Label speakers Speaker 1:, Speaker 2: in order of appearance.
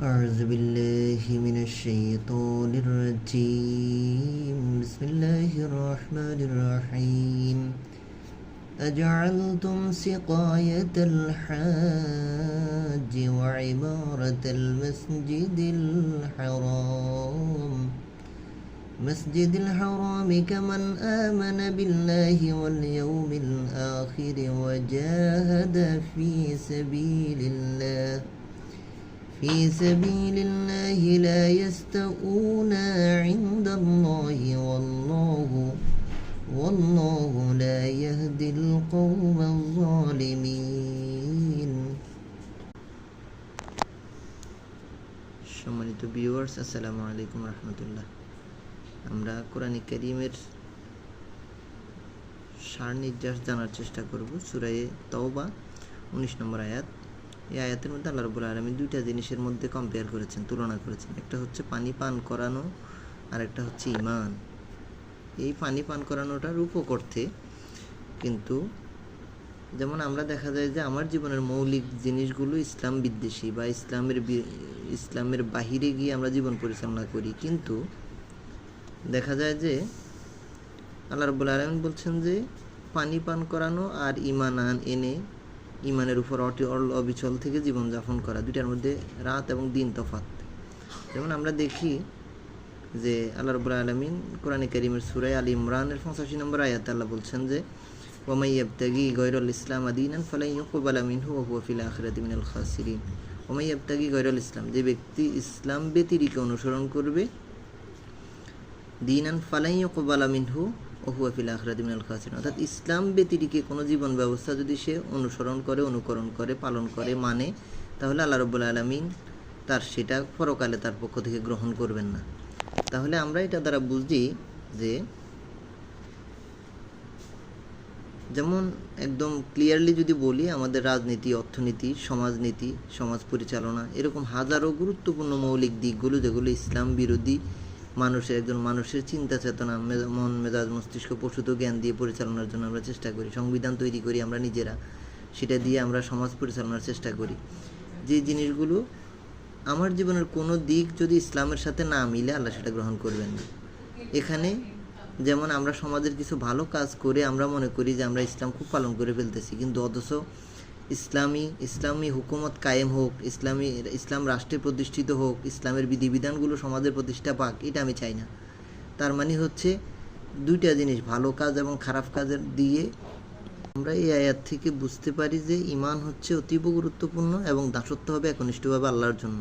Speaker 1: أعوذ بالله من الشيطان الرجيم. بسم الله الرحمن الرحيم. أجعلتم سقاية الحاج وعمارة المسجد الحرام. مسجد الحرام كمن آمن بالله واليوم الآخر وجاهد في سبيل الله. في سبيل الله لا يستوون عند الله والله والله لا يهدي القوم الظالمين সম্মানিত ভিউয়ার্স আসসালামু আলাইকুম রহমতুল্লাহ আমরা কোরআনিক করিমের সার নির্যাস জানার চেষ্টা করব সুরায়ে তওবা উনিশ নম্বর আয়াত এই আয়াতের মধ্যে আল্লাহ রবুল আলমী দুইটা জিনিসের মধ্যে কম্পেয়ার করেছেন, তুলনা করেছেন। একটা হচ্ছে পানি পান করানো আর একটা হচ্ছে ইমান এই পানি পান করানোটার উপকর্থে কিন্তু যেমন আমরা দেখা যায় যে আমার জীবনের মৌলিক জিনিসগুলো ইসলাম বিদ্বেষী বা ইসলামের ইসলামের বাহিরে গিয়ে আমরা জীবন পরিচালনা করি। কিন্তু দেখা যায় যে আল্লাহ রবুল আলম বলছেন যে পানি পান করানো আর ইমান আন এনে ইমানের উপর অটি অবিচল থেকে জীবনযাপন করা, দুইটার মধ্যে রাত এবং দিন তফাত যেমন আমরা দেখি যে আল্লাহ রবুল আলমিন কোরআন করিমের সুরাই আলী ইমরানের পঁচাশি নম্বর আয়াত আল্লাহ বলছেন যে ওমাই আবতাগি গৈরুল ইসলাম আদিনান ফালাই ইউকুবাল মিনহু ওয়া হুয়া ফিল খাসিরিন। ওমাই আবতাগি গৈরুল ইসলাম, যে ব্যক্তি ইসলাম ব্যতিরিকে অনুসরণ করবে দিনান ফালাই ইউকুবাল মিনহু ও হুয়া ফিল আখিরাতি মিনাল খাসিরিন। অর্থাৎ ইসলাম ব্যতিরিকে কোনো জীবন ব্যবস্থা যদি সে অনুসরণ করে, অনুকরণ করে, পালন করে মানে তাহলে আল্লাহ রব্বুল আলমিন তার সেটা পরকালে তার পক্ষ থেকে গ্রহণ করবেন না। তাহলে আমরা এটা দ্বারা বুঝি যে যেমন একদম ক্লিয়ারলি যদি বলি, আমাদের রাজনীতি, অর্থনীতি, সমাজনীতি, সমাজ পরিচালনা, এরকম হাজারো গুরুত্বপূর্ণ মৌলিক দিকগুলো যেগুলো ইসলাম বিরোধী মানুষের একজন মানুষের চিন্তা চেতনা মন, মেজাজ, মস্তিষ্ক, প্রসূত জ্ঞান দিয়ে পরিচালনার জন্য আমরা চেষ্টা করি, সংবিধান তৈরি করি আমরা নিজেরা। সেটা দিয়ে আমরা সমাজ পরিচালনার চেষ্টা করি। যে জিনিসগুলো আমার জীবনের কোনো দিক যদি ইসলামের সাথে না মিলে, আল্লাহ সেটা গ্রহণ করবেন না। এখানে যেমন আমরা সমাজের কিছু ভালো কাজ করে আমরা মনে করি যে আমরা ইসলাম খুব পালন করে ফেলতেছি, কিন্তু অথচ ইসলামী ইসলামী হুকুমত কায়েম হোক, ইসলামী, ইসলাম রাষ্ট্রে প্রতিষ্ঠিত হোক, ইসলামের বিধিবিধানগুলো সমাজের প্রতিষ্ঠা পাক, এটা আমি চাই না। তার মানে হচ্ছে দুইটা জিনিস, ভালো কাজ এবং খারাপ কাজের দিয়ে আমরা এই আয়াত থেকে বুঝতে পারি যে ইমান হচ্ছে অতীব গুরুত্বপূর্ণ এবং দাসত্ব হবে একনিষ্ঠভাবে আল্লাহর জন্য।